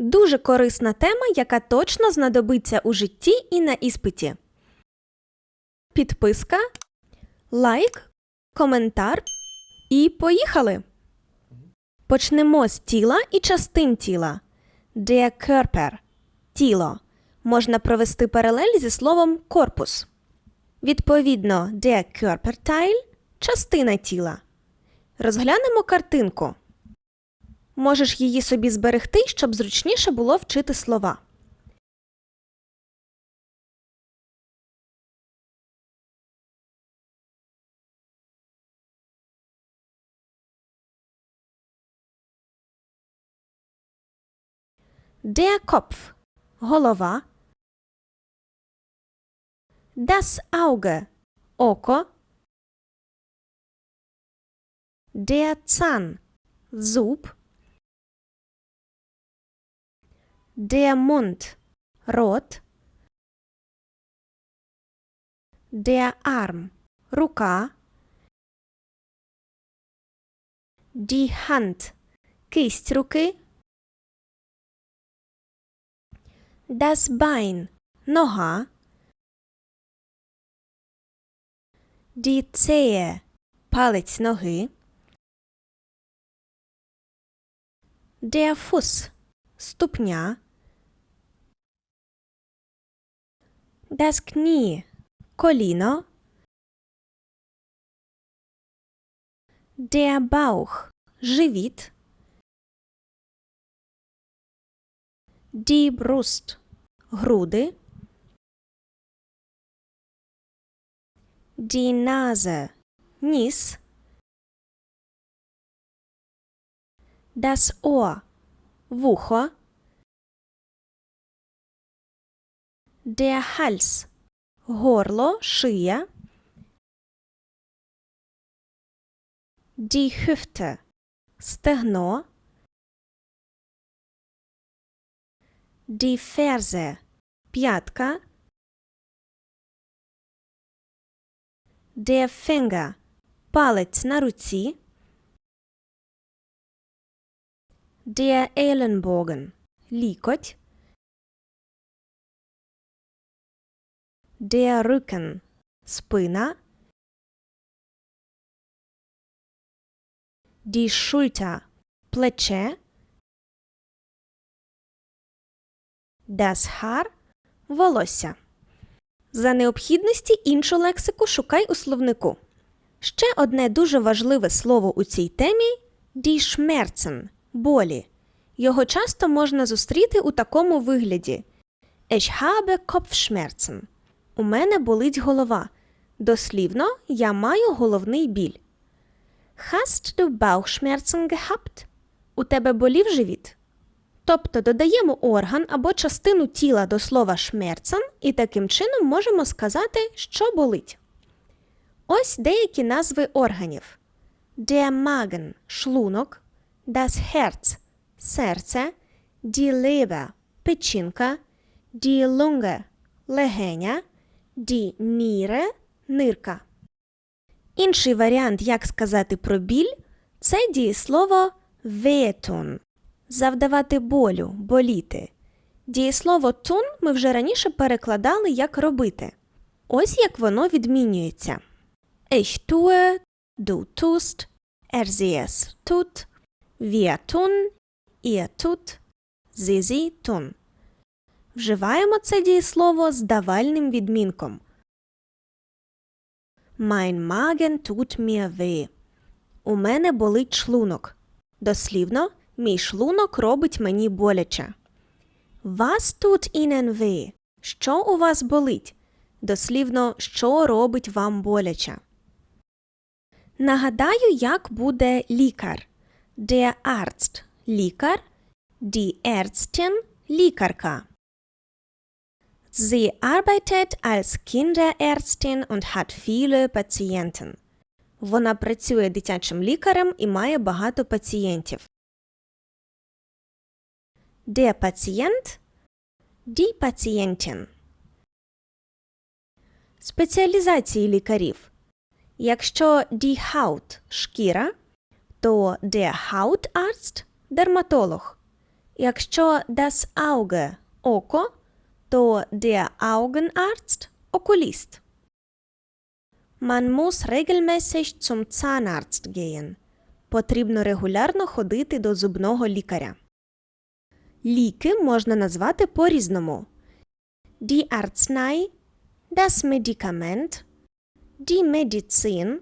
Дуже корисна тема, яка точно знадобиться у житті і на іспиті. Підписка, лайк, коментар і поїхали! Почнемо з тіла і частин тіла. Der Körper – тіло. Можна провести паралель зі словом корпус. Відповідно, der Körperteil – частина тіла. Розглянемо картинку. Можеш її собі зберегти, щоб зручніше було вчити слова. Der Kopf – голова. Das Auge – око. Der Zahn – зуб. Der Mund – рот. Der Arm – рука. Die Hand – кисть руки. Das Bein – нога. Die Zehe – палець ноги. Der Fuß – ступня. Das Knie – коліно. Der Bauch – живіт. Die Brust – груди. Die Nase – ніс. Das Ohr – вухо. Der Hals – горло, шия. Die Hüfte – стегно. Die Ferse – п'ятка. Der Finger – палець на руці. Der Ellenbogen – лікоть. Der Rücken – спина. Die Schulter – плече. Das Haar – волосся. За необхідності іншу лексику шукай у словнику. Ще одне дуже важливе слово у цій темі die Schmerzen – болі. Його часто можна зустріти у такому вигляді Ich habe Kopfschmerzen. У мене болить голова. Дослівно, я маю головний біль. Hast du Bauchschmerzen gehabt? У тебе болів живіт? Тобто додаємо орган або частину тіла до слова шмерцен і таким чином можемо сказати, що болить. Ось деякі назви органів: Der Magen – шлунок, das Herz – серце, die Leber – печінка, die Lunge – легеня, die Niere – нирка. Інший варіант, як сказати про біль, це дієслово wehtun – завдавати болю, боліти. Дієслово тун ми вже раніше перекладали як робити. Ось як воно відмінюється. Ich tue, du tust, er sie es tut, wir tun, ihr tut, sie sie tun. Вживаємо це дієслово з давальним відмінком. Mein Magen tut mir weh. У мене болить шлунок. Дослівно, мій шлунок робить мені боляче. Was tut Ihnen weh? Що у вас болить? Дослівно, що робить вам боляче. Нагадаю, як буде лікар. Der Arzt – лікар, die Ärztin – лікарка. Sie arbeitet als Kinderärztin und hat viele Patienten. Вона працює дитячим лікарем і має багато пацієнтів. Der Patient – die Patientin. Спеціалізації лікарів. Якщо die Haut – шкіра, то der Hautarzt – дерматолог. Якщо das Auge – око, то der Augenarzt – окуліст. Man muss regelmäßig zum Zahnarzt gehen. Потрібно регулярно ходити до зубного лікаря. Ліки можна назвати по-різному. Die Arznei, das Medikament, die Medizin,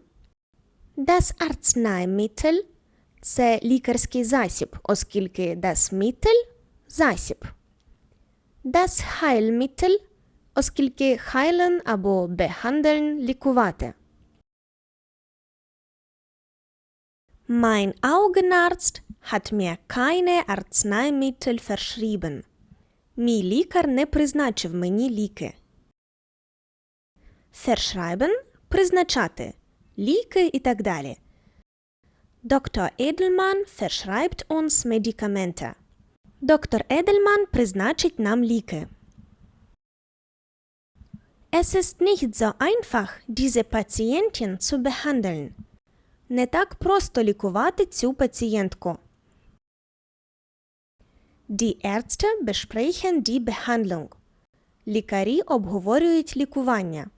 das Arzneimittel – це лікарський засіб, оскільки das Mittel – засіб. Das Heilmittel, оскільки heilen або behandeln – лікувати. Mein Augenarzt hat mir keine Arzneimittel verschrieben. Мій лікар не призначив мені ліки. Verschreiben – призначати, ліки і так далі. Доктор Edelmann verschreibt uns Medikamente. Доктор Едельман призначить нам ліки. Es ist nicht so einfach, diese Patientin zu behandeln. Не так просто лікувати цю пацієнтку. Die Ärzte besprechen die Behandlung. Лікарі обговорюють лікування.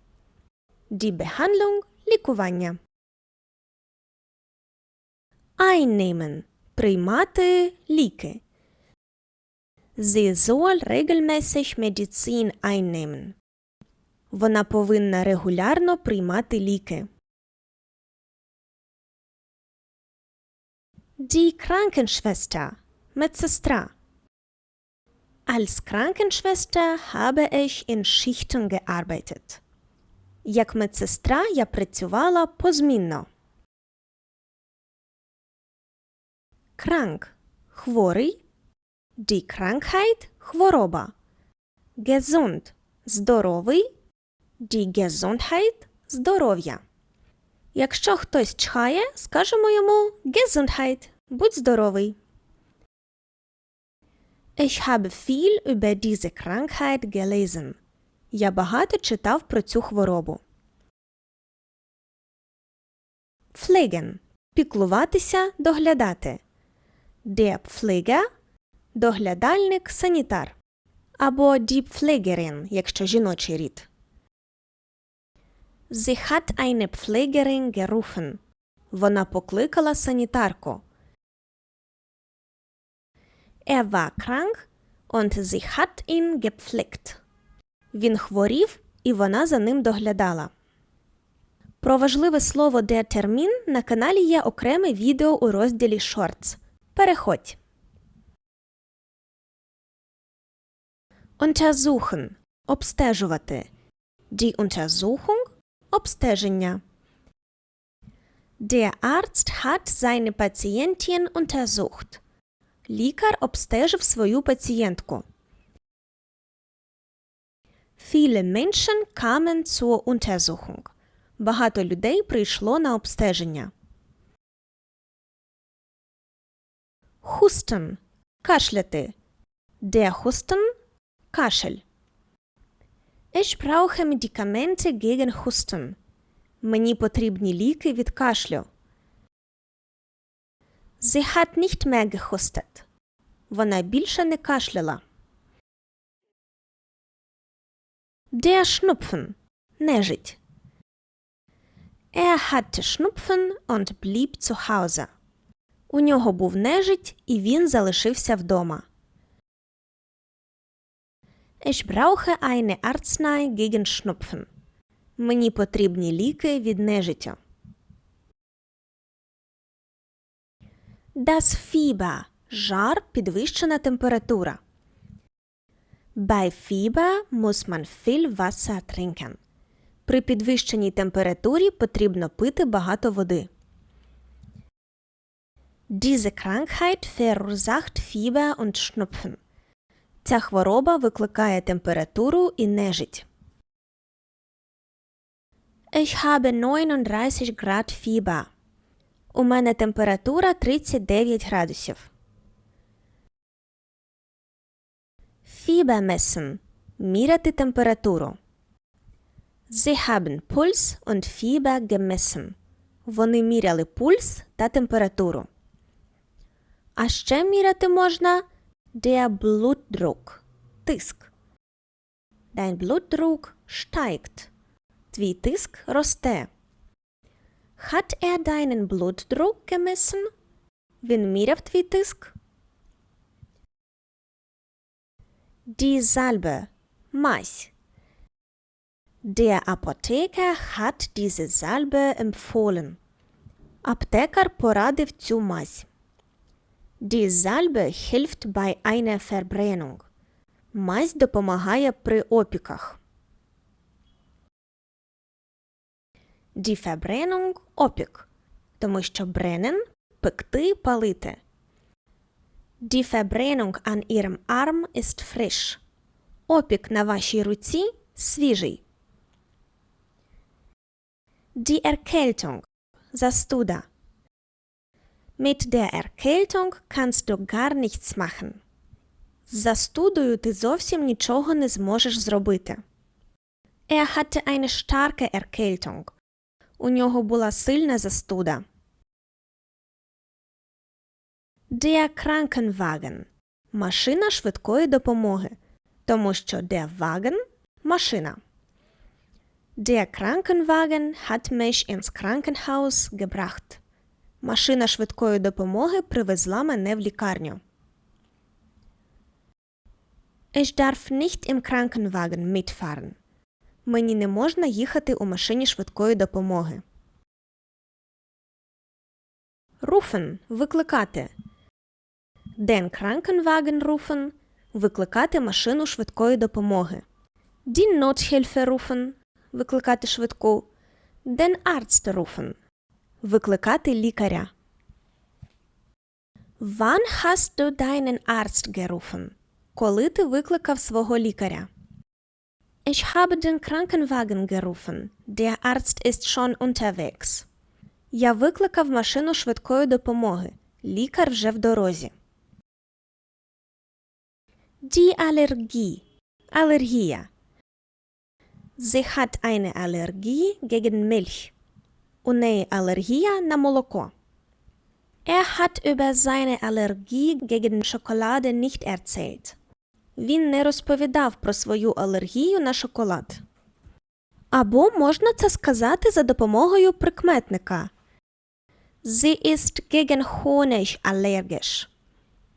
Die Behandlung – лікування. Einnehmen – приймати ліки. Sie soll regelmäßig Medizin einnehmen. Вона повинна регулярно приймати ліки. Die Krankenschwester – медсестра. Als Krankenschwester habe ich in Schichten gearbeitet. Як медсестра я працювала позмінно. Krank – хворий. Die Krankheit – хвороба. Gesund – здоровий. Die Gesundheit – здоров'я. Якщо хтось чхає, скажемо йому Gesundheit – будь здоровий. Ich habe viel über diese Krankheit gelesen. Я багато читав про цю хворобу. Pflegen – піклуватися, доглядати. Der Pfleger – доглядальник, санітар. Або Pflegerin, якщо жіночий рід. Sie hat eine Pflegerin gerufen. Вона покликала санітарку. Er war krank und sie hat ihn gepflegt. Він хворів, і вона за ним доглядала. Про важливе слово der Termin на каналі є окреме відео у розділі Shorts. Переходь. Untersuchen – обстежувати. Die Untersuchung – обстеження. Der Arzt hat seine Patientin untersucht. Лікар обстежив свою пацієнтку. Viele Menschen kamen zur Untersuchung. Багато людей прийшло на обстеження. Husten – кашляти. Der Husten – кашель. Ich brauche Medikamente gegen Husten. Мені потрібні ліки від кашлю. Sie hat nicht mehr gehustet. Вона більше не кашляла. Der Schnupfen – нежить. Er hatte Schnupfen und blieb zu Hause. У нього був нежить, і він залишився вдома. Ich brauche eine Arznei gegen Schnupfen. Мені потрібні ліки від нежиття. Das Fieber – жар, підвищена температура. Bei Fieber muss man viel Wasser trinken. При підвищеній температурі потрібно пити багато води. Diese Krankheit verursacht Fieber und Schnupfen. Ця хвороба викликає температуру і нежить. Ich habe 39 Grad Fieber. У мене температура 39 градусів. Fieber messen – міряти температуру. Sie haben Puls und Fieber gemessen. Вони міряли пульс та температуру. А ще міряти можна Der Blutdruck. Тиск. Dein Blutdruck steigt. Твій тиск росте. Hat er deinen Blutdruck gemessen? Він міряв твій тиск? Die Salbe. Мазь. Der Apotheker hat diese Salbe empfohlen. Аптекар порадив цю мазь. Die Salbe hilft bei einer Verbrennung. Мазь допомагає при опіках. Die Verbrennung – опік, тому що brennen – пекти, палити. Die Verbrennung an ihrem Arm ist frisch. Опік на вашій руці свіжий. Die Erkältung – застуда. Mit der Erkältung kannst du gar nichts machen. З застудою ти зовсім нічого не зможеш зробити. Er hatte eine starke Erkältung. У нього була сильна застуда. Der Krankenwagen – машина швидкої допомоги, тому що der Wagen – машина. Der Krankenwagen hat mich ins Krankenhaus gebracht. Машина швидкої допомоги привезла мене в лікарню. Ich darf nicht im Krankenwagen mitfahren. Мені не можна їхати у машині швидкої допомоги. Rufen – викликати. Den Krankenwagen rufen – викликати машину швидкої допомоги. Die Nothilfe rufen – викликати швидку. Den Arzt rufen – викликати лікаря. Wann hast du deinen Arzt gerufen? Коли ти викликав свого лікаря? Ich habe den Krankenwagen gerufen. Der Arzt ist schon unterwegs. Я викликав машину швидкої допомоги. Лікар вже в дорозі. Die Allergie. Алергія. Sie hat eine Allergie gegen Milch. У неї алергія на молоко. Er hat über seine Allergie gegen Schokolade nicht erzählt. Він не розповідав про свою алергію на шоколад. Або можна це сказати за допомогою прикметника. Sie ist gegen Honig allergisch.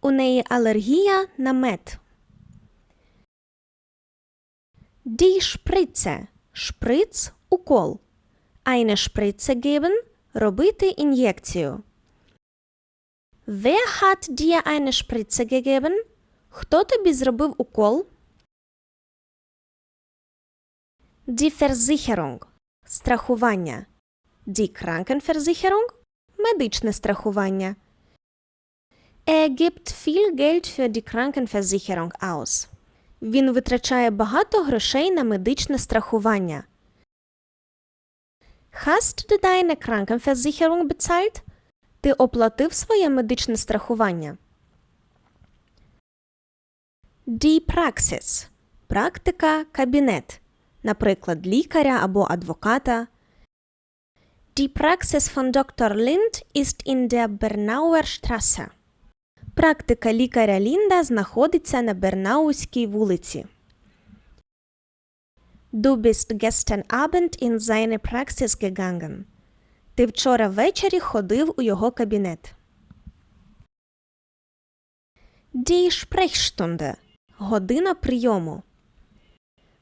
У неї алергія на мед. Die Spritze. Шприц – укол. Eine Spritze geben – робити ін'єкцію. Wer hat dir eine Spritze gegeben? Хто тобі зробив укол? Die Versicherung – страхування. Die Krankenversicherung – медичне страхування. Er gibt viel Geld für die Krankenversicherung aus. Він витрачає багато грошей на медичне страхування. Hast du deine Krankenversicherung bezahlt? Ти оплатив своє медичне страхування? Die Praxis – практика, кабінет, наприклад, лікаря або адвоката. Die Praxis von Dr. Lind ist in der Bernauer Straße. Практика лікаря Лінда знаходиться на Бернауській вулиці. Du bist gestern Abend in seine Praxis gegangen. Ти вчора ввечері ходив у його кабінет. Die Sprechstunde – година прийому.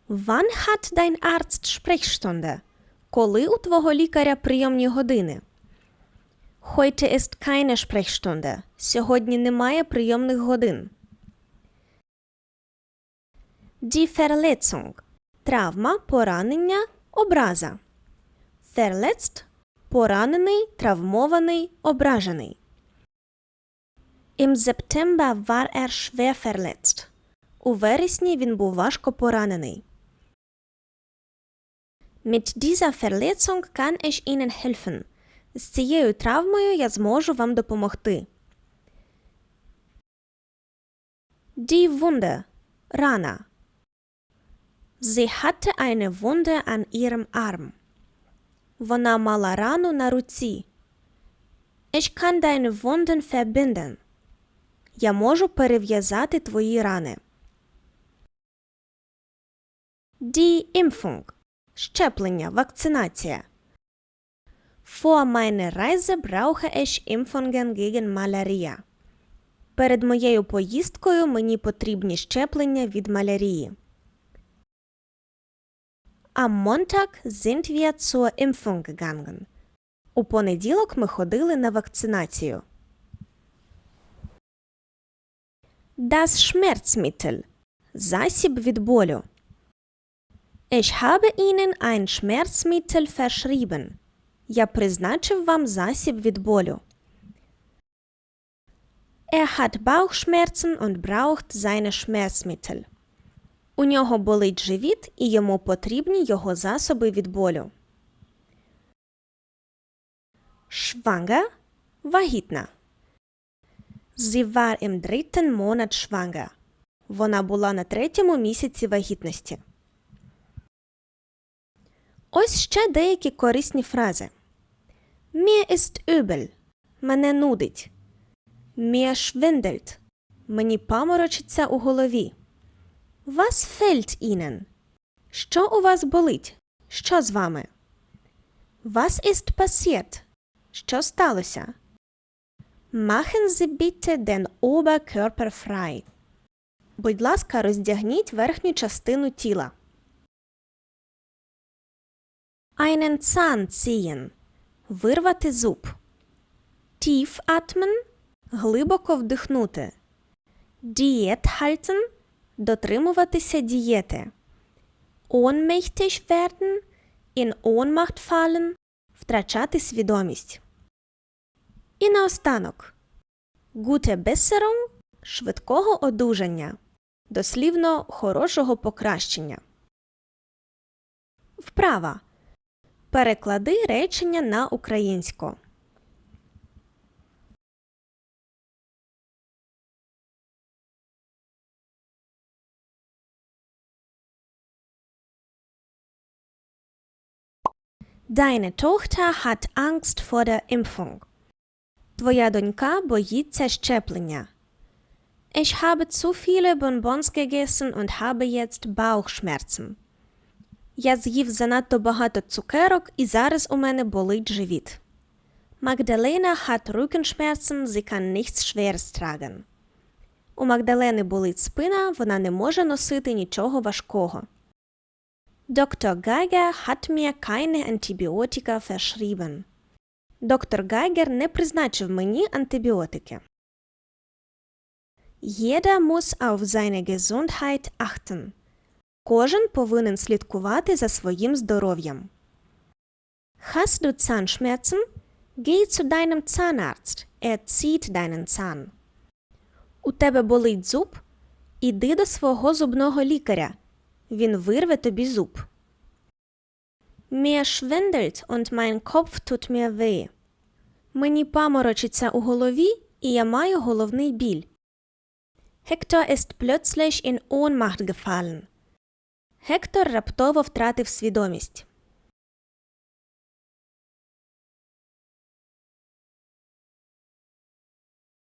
Wann hat dein Arzt Sprechstunde? Коли у твого лікаря прийомні години? Heute ist keine Sprechstunde. Сьогодні немає прийомних годин. Die Verletzung – травма, поранення, образа. Verletzt – поранений, травмований, ображений. Im September war er schwer verletzt. У вересні він був важко поранений. Mit dieser Verletzung kann ich Ihnen helfen. З цією травмою я зможу вам допомогти. Die Wunde – рана. Sie hatte eine Wunde an ihrem Arm. Вона мала рану на руці. Ich kann deine Wunden verbinden. Я можу перев'язати твої рани. Die Impfung – щеплення, вакцинація. Vor meiner Reise brauche ich Impfungen gegen Malaria. Перед моєю поїздкою мені потрібні щеплення від малярії. Am Montag sind wir zur Impfung gegangen. У понеділок ми ходили на вакцинацію. Das Schmerzmittel – засіб від болю. Ich habe Ihnen ein Schmerzmittel verschrieben. Я призначив вам засіб від болю. Er hat Bauchschmerzen und braucht seine Schmerzmittel. У нього болить живіт і йому потрібні його засоби від болю. Schwanger – вагітна. Sie war im dritten Monat. Вона була на третьому місяці вагітності. Ось ще деякі корисні фрази. Mir ist übel. Мене нудить. Mir schwindelt. Мені паморочиться у голові. Was fällt Ihnen? Що у вас болить? Що з вами? Was ist passiert? Що сталося? Machen Sie bitte den Oberkörper frei. Будь ласка, роздягніть верхню частину тіла. Einen Zahn ziehen. Вирвати зуб. Tief atmen. Глибоко вдихнути. Diät halten. Дотримуватися дієти. Ohnmächtig werden. In Ohnmacht fallen. Втрачати свідомість. І наостанок. Gute Besserung – швидкого одужання. Дослівно хорошого покращення. Вправа. Переклади речення на українську. Deine Tochter hat Angst vor der Impfung. Твоя донька боїться щеплення. Ich habe zu viele Bonbons gegessen und habe jetzt Bauchschmerzen. Я з'їв занадто багато цукерок і зараз у мене болить живіт. Magdalena hat Rückenschmerzen, sie kann nichts Schweres tragen. У Магдалени болить спина, вона не може носити нічого важкого. Dr. Geiger hat mir keine Antibiotika verschrieben. Доктор Гайгер не призначив мені антибіотики. Jeder muss auf seine Gesundheit achten. Кожен повинен слідкувати за своїм здоров'ям. Hast du Zahnschmerzen? Geh zu deinem Zahnarzt. Er zieht deinen Zahn. У тебе болить зуб? Іди до свого зубного лікаря. Він вирве тобі зуб. Mir schwindelt und mein Kopf tut mir weh. Мені паморочиться у голові, і я маю головний біль. Hector ist plötzlich in Ohnmacht gefallen. Гектор раптово втратив свідомість.